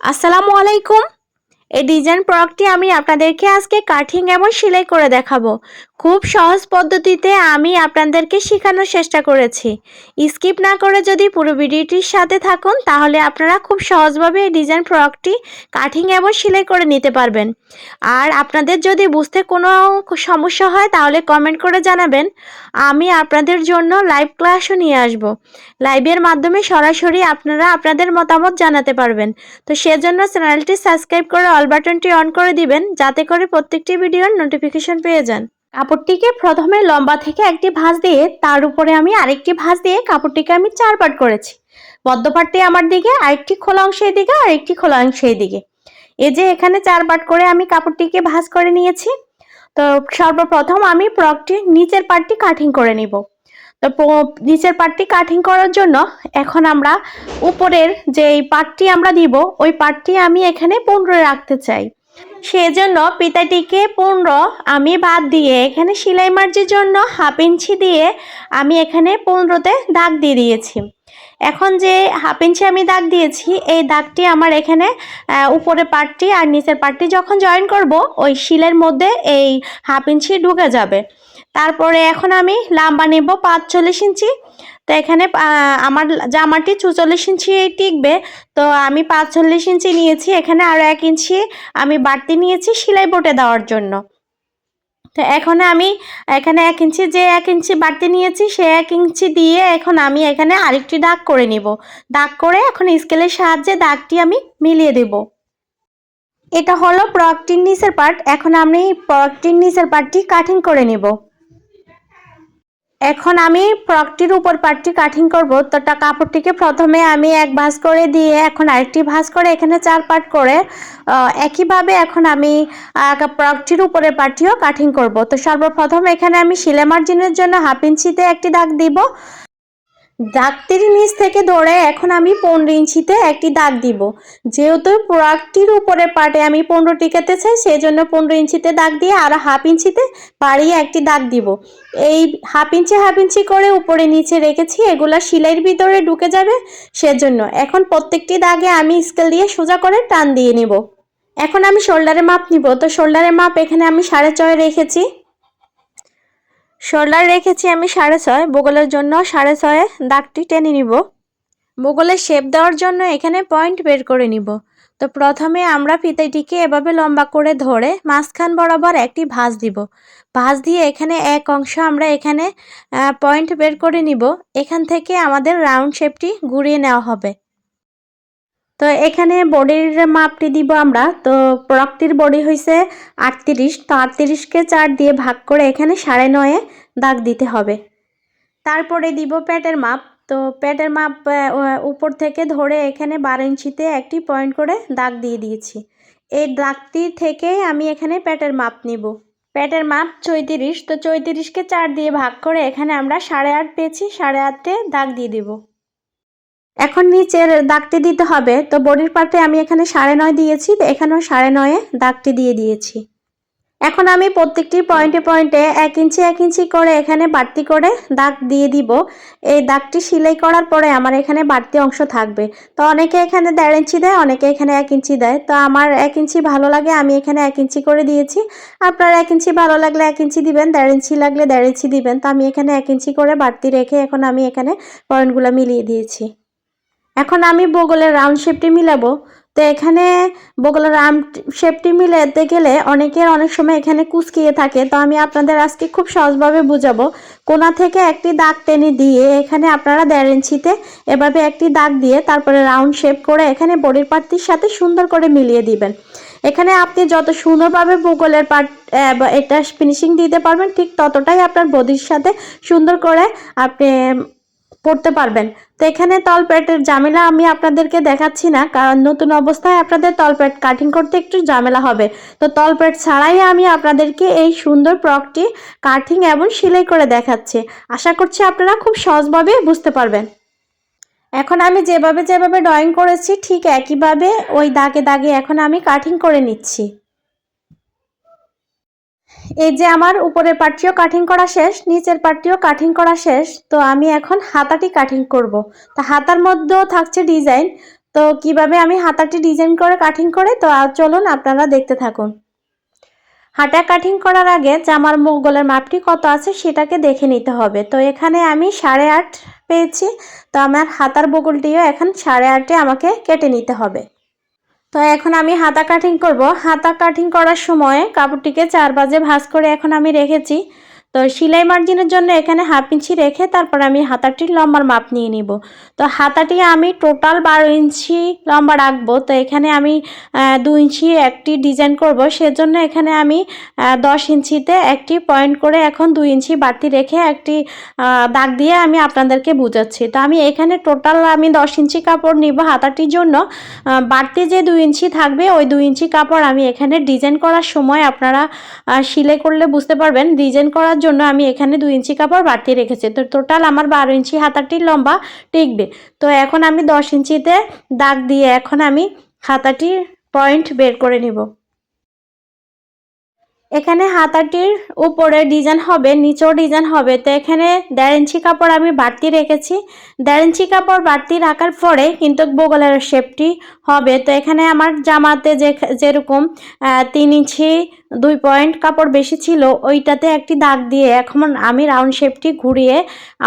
আসসালামু আলাইকুম। এই ডিজাইন প্রোডাক্টটি আমি আপনাদেরকে আজকে কাটিং এবং সেলাই করে দেখাবো। খুব সহজ পদ্ধতিতে আমি আপনাদেরকে শেখানোর চেষ্টা করেছি। স্কিপ না করে যদি পুরো ভিডিওটির সাথে থাকুন, তাহলে আপনারা খুব সহজভাবে এই ডিজাইন প্রোডাক্টটি কাটিং এবং সেলাই করে নিতে পারবেন। আর আপনাদের যদি বুঝতে কোনো সমস্যা হয়, তাহলে কমেন্ট করে জানাবেন। আমি আপনাদের জন্য লাইভ ক্লাসও নিয়ে আসব। লাইভের মাধ্যমে সরাসরি আপনারা আপনাদের মতামত জানাতে পারবেন। তো সেজন্য চ্যানেলটি সাবস্ক্রাইব করে অল বাটনটি অন করে দিবেন, যাতে করে প্রত্যেকটি ভিডিওর নোটিফিকেশন পেয়ে যান। কাপড়টিকে প্রথমে লম্বা থেকে একটি ভাঁজ দিয়ে তার উপরে আমি আরেকটি ভাঁজ দিয়ে কাপড়টিকে আমি চার করেছি। বদ্ধ পাটটি আমার দিকে, আরেকটি খোলা অংশ দিকে, আরেকটি খোলা অংশ দিকে। এই যে এখানে চার পাট করে আমি কাপড়টিকে ভাঁজ করে নিয়েছি। তো সর্বপ্রথম আমি ফ্রকটি নিচের পাটটি কাটিং করে নিব। তো নিচের পাটটি কাটিং করার জন্য এখন আমরা উপরের যে পাটটি আমরা দিব, ওই পাটটি আমি এখানে পনেরো রাখতে চাই। সেজন্য পিতাটিকে পনেরো আমি বাদ দিয়ে এখানে সেলাই মার্জির জন্য হাফ ইঞ্চি দিয়ে আমি এখানে পনেরোতে দাগ দিয়ে দিয়েছি। এখন যে হাফ ইঞ্চি আমি দাগ দিয়েছি, এই দাগটি আমার এখানে উপরে পার্টটি আর নিচের পার্টটি যখন জয়েন করব, ওই শিলের মধ্যে এই হাফ ইঞ্চি ঢুকে যাবে। তারপরে এখন আমি লাম্বা নেব পাঁচচল্লিশ ইঞ্চি। তো এখানে আমার জামাটি চুচল্লিশ ইঞ্চি টিকবে। তো আমি পাঁচচল্লিশ ইঞ্চি নিয়েছি, এখানে আরও এক ইঞ্চি আমি বাড়তি নিয়েছি সেলাই বোটে দেওয়ার জন্য। তো এখন আমি, এখানে এক ইঞ্চি যে এক ইঞ্চি বাড়তি নিয়েছি, সে এক ইঞ্চি দিয়ে এখন আমি এখানে আরেকটি দাগ করে নিব। দাগ করে এখন স্কেলের সাহায্যে দাগটি আমি মিলিয়ে দেব। এটা হলো প্রকটির নিচের পার্ট। এখন আমি প্রকটির নিচের পার্টটি কাটিং করে নেব। এখন আমি ফ্রকটির উপর পার্টটি কাটিং করব। তো কাপড়টিকে প্রথমে আমি এক ভাঁজ করে দিয়ে এখন আরেকটি ভাঁজ করে এখানে চার পাট করে একইভাবে এখন আমি ফ্রকটির উপরের পাটটিও কাটিং করব। তো সর্বপ্রথম এখানে আমি শিলে মার্জিনের জন্য হাফ ইঞ্চিতে একটি দাগ দিব। দাগটির নিচ থেকে ধরে এখন আমি পনেরো ইঞ্চিতে একটি দাগ দিব। যেহেতু প্রোডাক্টটির উপরে পাটে আমি পনেরো টিকাতে চাই সেই জন্য পনেরো ইঞ্চিতে দাগ দিয়ে আর হাফ ইঞ্চিতে বাড়িয়ে একটি দাগ দিব। এই হাফ ইঞ্চি হাফ ইঞ্চি করে উপরে নিচে রেখেছি, এগুলো সিলাইয়ের ভিতরে ঢুকে যাবে, সেজন্য এখন প্রত্যেকটি দাগে আমি স্কেল দিয়ে সোজা করে টান দিয়ে নিব। এখন আমি শোল্ডারের মাপ নিব, তো শোল্ডারের মাপ এখানে আমি সাড়ে ছয় রেখেছি। শোল্ডার রেখেছি আমি সাড়ে ছয়, বগলের জন্য সাড়ে ছয়ে দাগটি টেনে নিব। বগলের শেপ দেওয়ার জন্য এখানে পয়েন্ট বের করে নিব। তো প্রথমে আমরা ফিতাইটিকে এভাবে লম্বা করে ধরে মাঝখান বরাবর একটি ভাঁজ দিব। ভাঁজ দিয়ে এখানে এক অংশ আমরা এখানে পয়েন্ট বের করে নিব। এখান থেকে আমাদের রাউন্ড শেপটি ঘুরিয়ে নেওয়া হবে। তো এখানে বডির মাপটি দিব আমরা। তো প্রক্টির বডি হয়েছে আটত্রিশ। তো আটত্রিশকে চার দিয়ে ভাগ করে এখানে সাড়ে নয়ে দাগ দিতে হবে। তারপরে দিব প্যাটের মাপ। তো প্যাটের মাপ উপর থেকে ধরে এখানে বারো ইঞ্চিতে একটি পয়েন্ট করে দাগ দিয়ে দিয়েছি। এই দাগটি থেকে আমি এখানে প্যাটের মাপ নিব। প্যাটের মাপ চৈত্রিশ। তো চৈত্রিশকে চার দিয়ে ভাগ করে এখানে আমরা সাড়ে আট পেয়েছি। সাড়ে আটে দাগ দিয়ে দিব। এখন নিচের দাগটি দিতে হবে। তো বডির পার্টে আমি এখানে সাড়ে নয় দিয়েছি, তো এখানেও সাড়ে নয়ে দাগটি দিয়ে দিয়েছি। এখন আমি প্রত্যেকটি পয়েন্টে পয়েন্টে এক ইঞ্চি এক ইঞ্চি করে এখানে বাড়তি করে দাগ দিয়ে দিব। এই দাগটি সেলাই করার পরে আমার এখানে বাড়তি অংশ থাকবে। তো অনেকে এখানে দেড় ইঞ্চি দেয়, অনেকে এখানে এক ইঞ্চি দেয়। তো আমার এক ইঞ্চি ভালো লাগে, আমি এখানে এক ইঞ্চি করে দিয়েছি। আপনার এক ইঞ্চি ভালো লাগলে এক ইঞ্চি দিবেন, দেড় ইঞ্চি লাগলে দেড় ইঞ্চি দিবেন। তো আমি এখানে এক ইঞ্চি করে বাড়তি রেখে এখন আমি এখানে পয়েন্টগুলো মিলিয়ে দিয়েছি। এখন আমি বগলের রাউন্ড শেপটি মিলাবো। তো এখানে বগলের রাউন্ড শেপটি মিলাতে গেলে অনেকের অনেক সময় এখানে কুচকিয়ে থাকে। তো আমি আপনাদের আজকে খুব সহজভাবে বুঝাবো। কোনা থেকে একটি দাগ টেনে দিয়ে এখানে আপনারা দেড় ইঞ্চিতে এভাবে একটি দাগ দিয়ে তারপরে রাউন্ড শেপ করে এখানে বডির পার্টির সাথে সুন্দর করে মিলিয়ে দিবেন। এখানে আপনি যত সুন্দরভাবে বগলের পার্ট এটা ফিনিশিং দিতে পারবেন, ঠিক ততটাই আপনার বডির সাথে সুন্দর করে আপনি পড়তে পারবেন। তো এখানে তলপেটের জামেলা আমি আপনাদেরকে দেখাচ্ছি না, কারণ নতুন অবস্থায় আপনাদের তলপেট কাটিং করতে একটু ঝামেলা হবে। তো তলপেট ছাড়াই আমি আপনাদেরকে এই সুন্দর প্রকটি কাটিং এবং সেলাই করে দেখাচ্ছি। আশা করছি আপনারা খুব সহজভাবে বুঝতে পারবেন। এখন আমি যেভাবে যেভাবে ড্রয়িং করেছি, ঠিক একইভাবে ওই দাগে দাগে এখন আমি কাটিং করে নিচ্ছি। এই যে আমার উপরের পার্টিও কাটিং করা শেষ, নিচের পার্টিও কাটিং করা শেষ, তো আমি এখন হাতাটি কাটিং করব। তা হাতার মধ্যেও থাকছে ডিজাইন তো কীভাবে আমি হাতাটি ডিজাইন করে কাটিং করে? তো চলুন আপনারা দেখতে থাকুন। হাতা কাটিং করার আগে জামার মোগলের মাপটি কত আছে সেটাকে দেখে নিতে হবে। তো এখানে আমি সাড়ে আট পেয়েছি, তো আমার হাতার বগলটিও এখন সাড়ে আটে আমাকে কেটে নিতে হবে। তো এখন আমি হাতা কাটিং করব। হাতা কাটিং করার সময় কাপড়টিকে চার বাজে ভাঁজ করে এখন আমি রেখেছি। তো সেলাই মার্জিনের জন্য এখানে হাফ ইঞ্চি রেখে তারপর আমি হাতাটির লম্বার মাপ নিয়ে নিব। তো হাতাটি আমি টোটাল বারো ইঞ্চি লম্বা রাখব। তো এখানে আমি দু ইঞ্চি একটি ডিজাইন করব। সেজন্য এখানে আমি দশ ইঞ্চিতে একটি পয়েন্ট করে এখন দুই ইঞ্চি বাড়তি রেখে একটি দাগ দিয়ে আমি আপনাদেরকে বুঝাচ্ছি। তো আমি এখানে টোটাল আমি দশ ইঞ্চি কাপড় নিব হাতাটির জন্য। বাড়তি যে দুই ইঞ্চি থাকবে ওই দুই ইঞ্চি কাপড় আমি এখানে ডিজাইন করার সময় আপনারা সিলাই করলে বুঝতে পারবেন। ডিজাইন করার জন্য আমি এখানে দু ইঞ্চি কাপড় বাড়তি রেখেছি। তো টোটাল আমার বারো ইঞ্চি হাতাটি লম্বা টিকবে। তো এখন আমি দশ ইঞ্চিতে দাগ দিয়ে এখন আমি হাতাটির পয়েন্ট বের করে নিব। এখানে হাতাটির উপরে ডিজাইন হবে নিচেও ডিজাইন হবে। তো এখানে দেড় ইঞ্চি কাপড় আমি বাড়তি রেখেছি। দেড় ইঞ্চি কাপড় বাড়তি রাখার পরে কিন্তু বগলের শেপটি হবে। তো এখানে আমার জামাতে যে যেরকম তিন ইঞ্চি দুই পয়েন্ট কাপড় বেশি ছিল, ওইটাতে একটি দাগ দিয়ে এখন আমি রাউন্ড শেপটি ঘুরিয়ে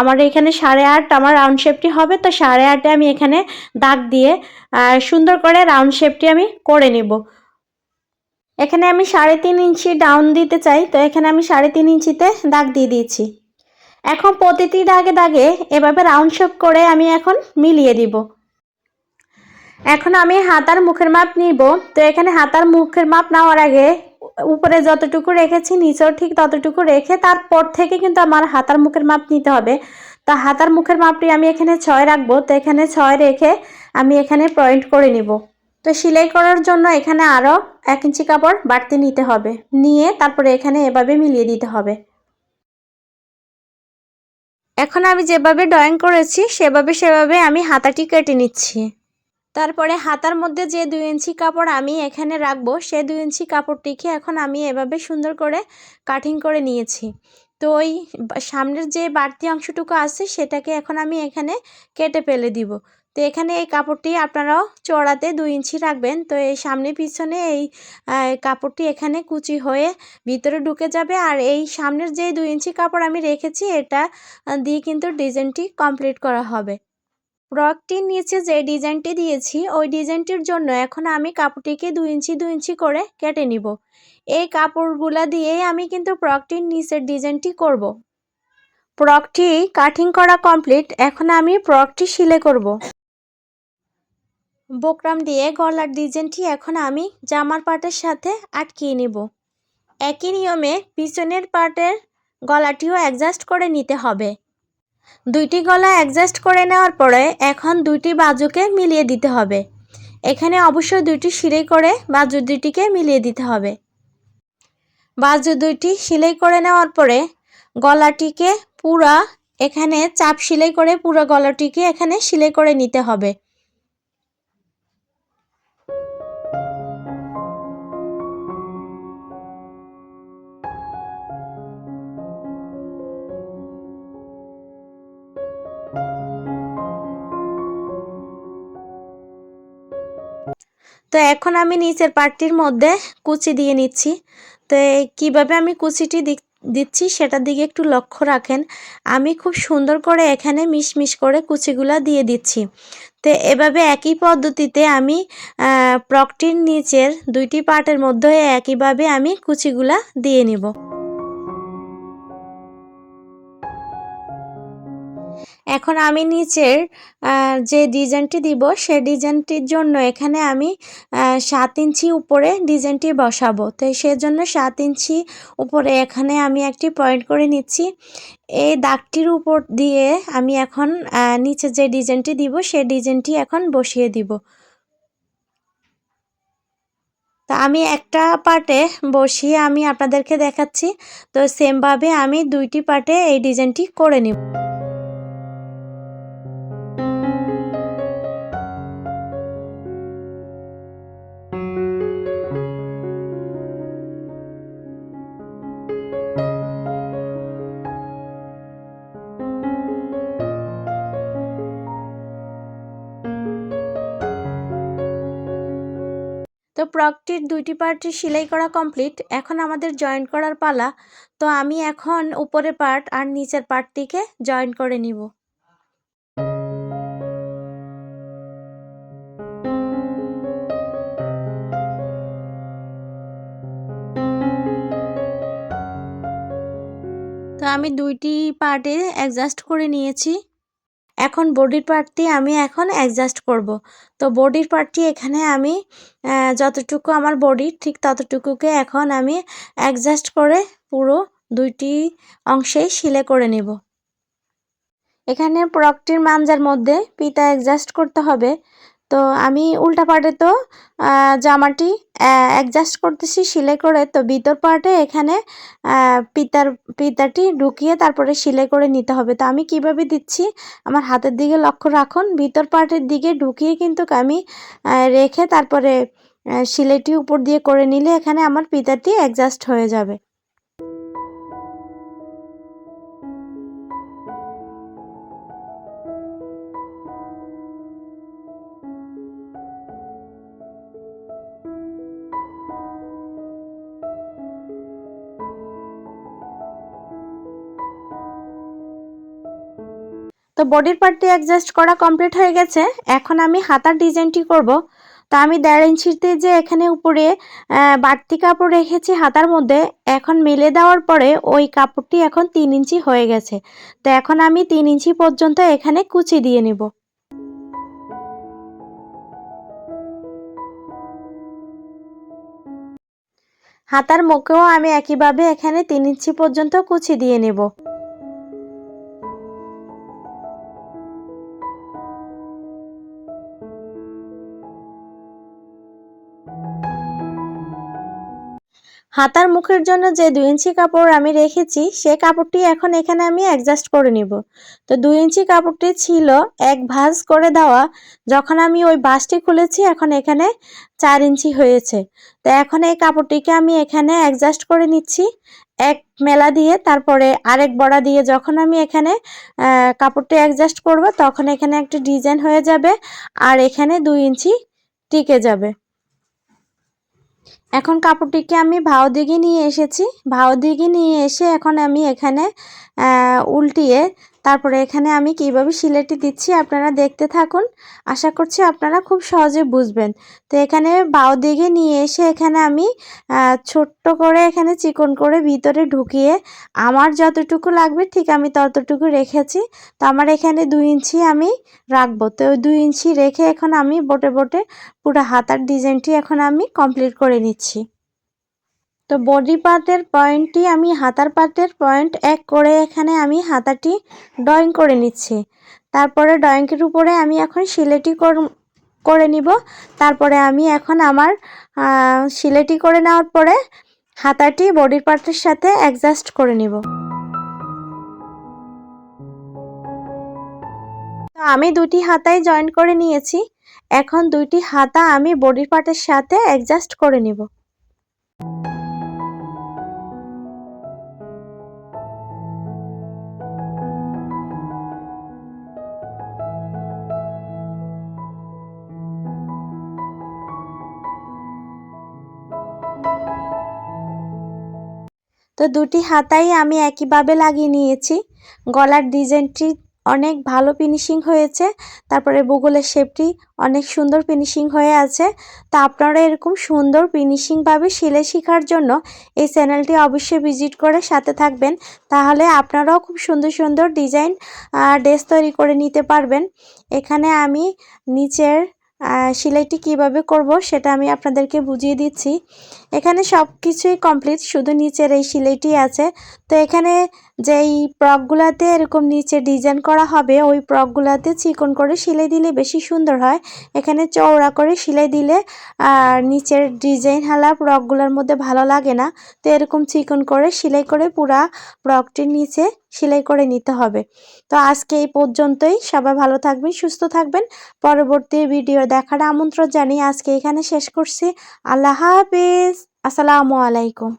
আমার এখানে সাড়ে আট আমার রাউন্ড শেপটি হবে। তো সাড়ে আটে আমি এখানে দাগ দিয়ে সুন্দর করে রাউন্ড শেপটি আমি করে নিব। এখানে আমি সাড়ে তিন ইঞ্চি ডাউন দিতে চাই, তো এখানে আমি সাড়ে তিন ইঞ্চিতে দাগ দিয়ে দিয়েছি। এখন প্রতিটি দাগে দাগে এভাবে রাউন্ড শেপ করে আমি এখন মিলিয়ে দিব। এখন আমি হাতার মুখের মাপ নিব, তো এখানে হাতার মুখের মাপ নেওয়ার আগে উপরে যতটুকু রেখেছি, নিচেও ঠিক ততটুকু রেখে তারপর থেকে কিন্তু আমার হাতার মুখের মাপ নিতে হবে। তো হাতার মুখের মাপটি আমি এখানে ছয় রাখব, তো এখানে ছয় রেখে আমি এখানে পয়েন্ট করে নিব। তো সেলাই করার জন্য এখানে আরও এক ইঞ্চি কাপড় বাড়তি নিতে হবে। নিয়ে তারপরে এখানে এভাবে মিলিয়ে দিতে হবে। এখন আমি যেভাবে ড্রয়িং করেছি, সেভাবে সেভাবে আমি হাতাটি কেটে নিচ্ছি। তারপরে হাতার মধ্যে যে দুই ইঞ্চি কাপড় আমি এখানে রাখব, সে দুই ইঞ্চি কাপড়টিকে এখন আমি এভাবে সুন্দর করে কাটিং করে নিয়েছি। তো ওই সামনের যে বাড়তি অংশটুকু আছে সেটাকে এখন আমি এখানে কেটে ফেলে দিব। তো এখানে এই কাপড়টি আপনারাও চড়াতে দুই ইঞ্চি রাখবেন। তো এই সামনে পিছনে এই কাপড়টি এখানে কুচি হয়ে ভিতরে ঢুকে যাবে। আর এই সামনের যে দুই ইঞ্চি কাপড় আমি রেখেছি, এটা দিয়ে কিন্তু ডিজাইনটি কমপ্লিট করা হবে। ফ্রকটির নিচে যে ডিজাইনটি দিয়েছি, ওই ডিজাইনটির জন্য এখন আমি কাপড়টিকে দুই ইঞ্চি দুই ইঞ্চি করে কেটে নিব এই কাপড়গুলা দিয়েই আমি কিন্তু ফ্রকটির নিচের ডিজাইনটি করব। ফ্রকটি কাটিং করা কমপ্লিট, এখন আমি ফ্রকটি সিলে করব। বোকরাম দিয়ে গলার ডিজাইনটি এখন আমি জামার পার্টের সাথে আটকিয়ে নিব একই নিয়মে পিছনের পার্টের গলাটিও অ্যাডজাস্ট করে নিতে হবে দুইটি গলা অ্যাডজাস্ট করে নেওয়ার পরে এখন দুইটি বাজুকে মিলিয়ে দিতে হবে। এখানে অবশ্যই দুইটি সিলাই করে বাজু দুইটিকে মিলিয়ে দিতে হবে। বাজু দুইটি সিলাই করে নেওয়ার পরে গলাটিকে পুরা এখানে চাপ সিলাই করে পুরো গলাটিকে এখানে সিলাই করে নিতে হবে। তো এখন আমি নিচের পার্টটির মধ্যে কুচি দিয়ে নিচ্ছি। তো কীভাবে আমি কুচিটি দিচ্ছি সেটার দিকে একটু লক্ষ্য রাখেন। আমি খুব সুন্দর করে এখানে মিশমিশ করে কুচিগুলা দিয়ে দিচ্ছি। তো এভাবে একই পদ্ধতিতে আমি প্রকটির নিচের দুইটি পার্টের মধ্যে একইভাবে আমি কুচিগুলা দিয়ে নিব। এখন আমি নিচের যে ডিজাইনটি দিব, সে ডিজাইনটির জন্য এখানে আমি সাত ইঞ্চি উপরে ডিজাইনটি বসাবো। তো সেজন্য সাত ইঞ্চি উপরে এখানে আমি একটি পয়েন্ট করে নিচ্ছি। এই দাগটির উপর দিয়ে আমি এখন নিচে যে ডিজাইনটি দিব, সে ডিজাইনটি এখন বসিয়ে দিব। তা আমি একটা পার্টে বসিয়ে আমি আপনাদেরকে দেখাচ্ছি। তো সেমভাবে আমি দুইটি পার্টে এই ডিজাইনটি করে নিব। ফ্রকটির দুইটি পার্টই সেলাই করা কমপ্লিট। এখন আমাদের জয়েন্ট করার পালা। তো আমি এখন উপরের পার্ট আর নিচের পার্টটিকে জয়েন করে নিব। তো আমি দুইটি পার্টে অ্যাডজাস্ট করে নিয়েছি। এখন বডির পার্টটি আমি এখন অ্যাডজাস্ট করব। তো বডির পার্টটি এখানে আমি যতটুকু আমার বডি ঠিক ততটুকুকে এখন আমি অ্যাডজাস্ট করে পুরো দুইটি অংশেই শিলে করে নেব। এখানে প্রকটির মাঞ্জার মধ্যে পিতা অ্যাডজাস্ট করতে হবে তো আমি উল্টা পার্টে তো জামাটি অ্যাডজাস্ট করতেছি, সেলাই করে, তো ভিতর পার্টে এখানে পিতার, পিতাটি ঢুকিয়ে তারপরে সেলাই করে নিতে হবে। তো আমি কীভাবে দিচ্ছি? আমার হাতের দিকে লক্ষ্য রাখুন, ভিতর পার্টের দিকে ঢুকিয়ে কিন্তু আমি রেখে তারপরে সিলাইটি উপর দিয়ে করে নিলে এখানে আমার পিতাটি অ্যাডজাস্ট হয়ে যাবে। বডির পার্টটি অ্যাডজাস্ট করা কমপ্লিট হয়ে গেছে। এখন আমি হাতার ডিজাইনটি করব। তো আমি দেড় ইঞ্চিতে যে এখানে উপরে বাড়তি কাপড় রেখেছি হাতার মধ্যে, এখন মেলে দেওয়ার পরে ওই কাপড়টি এখন তিন ইঞ্চি হয়ে গেছে। তো এখন আমি তিন ইঞ্চি পর্যন্ত এখানে কুচি দিয়ে নেব। হাতার মুখেও আমি একইভাবে এখানে তিন ইঞ্চি পর্যন্ত কুচি দিয়ে নেব। হাতার মুখের জন্য যে দুই ইঞ্চি কাপড় আমি রেখেছি, সে কাপড়টি এখন এখানে আমি অ্যাডজাস্ট করে নিব। তো দুই ইঞ্চি কাপড়টি ছিল এক ভাঁজ করে দেওয়া, যখন আমি ওই বাসটি খুলেছি এখন এখানে চার ইঞ্চি হয়েছে। তো এখন এই কাপড়টিকে আমি এখানে অ্যাডজাস্ট করে নিচ্ছি, এক মেলা দিয়ে, তারপরে আরেক বড়া দিয়ে যখন আমি এখানে কাপড়টি অ্যাডজাস্ট করব, তখন এখানে একটা ডিজাইন হয়ে যাবে, আর এখানে দুই ইঞ্চি টিকে যাবে। এখন কাপড়টিকে আমি ভাও দিকে নিয়ে এসেছি। ভাও দিকে নিয়ে এসে এখন আমি এখানে উল্টিয়ে তারপরে এখানে আমি কীভাবে সিলেটি দিচ্ছি আপনারা দেখতে থাকুন। আশা করছি আপনারা খুব সহজে বুঝবেন। তো এখানে বাও দিকে নিয়ে এসে এখানে আমি ছোট্ট করে এখানে চিকন করে ভিতরে ঢুকিয়ে আমার যতটুকু লাগবে ঠিক আমি ততটুকু রেখেছি। তো আমার এখানে দুই ইঞ্চি আমি রাখব। তো দুই ইঞ্চি রেখে এখন আমি বোটে বোটে পুরো হাতার ডিজাইনটি এখন আমি কমপ্লিট করে নিচ্ছি। তো বডি পার্টের পয়েন্টটি আমি হাতার পার্টের পয়েন্ট এক করে এখানে আমি হাতাটি ড্রয়িং করে নিচ্ছি। তারপরে ড্রয়িংয়ের উপরে আমি এখন সিলেটি করে নিব। তারপরে আমি এখন আমার সিলেটি করে নেওয়ার পরে হাতাটি বডির পার্টের সাথে অ্যাডজাস্ট করে নিব। আমি দুটি হাতাই জয়েন করে নিয়েছি। এখন দুইটি হাতা আমি বডির পার্টের সাথে অ্যাডজাস্ট করে নিব। তো দুটি হাতাই আমি একইভাবে লাগিয়ে নিয়েছি। গলার ডিজাইনটি অনেক ভালো ফিনিশিং হয়েছে, তারপরে বগুলের শেপটি অনেক সুন্দর ফিনিশিং হয়ে আছে। তো আপনারা এরকম সুন্দর ফিনিশিংভাবে সেলাই শেখার জন্য এই চ্যানেলটি অবশ্যই ভিজিট করে সাথে থাকবেন। তাহলে আপনারাও খুব সুন্দর সুন্দর ডিজাইন ড্রেস তৈরি করে নিতে পারবেন। এখানে আমি নিচের সেলাইটি কীভাবে করব সেটা আমি আপনাদেরকে বুঝিয়ে দিচ্ছি। এখানে সব কিছুই কমপ্লিট শুধু নিচের এই সেলাইটি আছে। তো এখানে যেই প্রকগুলাতে এরকম নিচে ডিজাইন করা হবে, ওই প্রকগুলাতে চিকন করে সেলাই দিলে বেশি সুন্দর হয়। এখানে চওড়া করে সেলাই দিলে, আর নিচের ডিজাইন হালা প্রকগুলোর মধ্যে ভালো লাগে না। তো এরকম চিকন করে সেলাই করে পুরা প্রকটির নিচে সেলাই করে নিতে হবে। তো আজকে এই পর্যন্তই। সবাই ভালো থাকবেন, সুস্থ থাকবেন। পরবর্তী ভিডিও দেখার আমন্ত্রণ জানিয়ে আজকে এখানে শেষ করছি। আল্লাহ হাফিজ। আসসালামু আলাইকুম।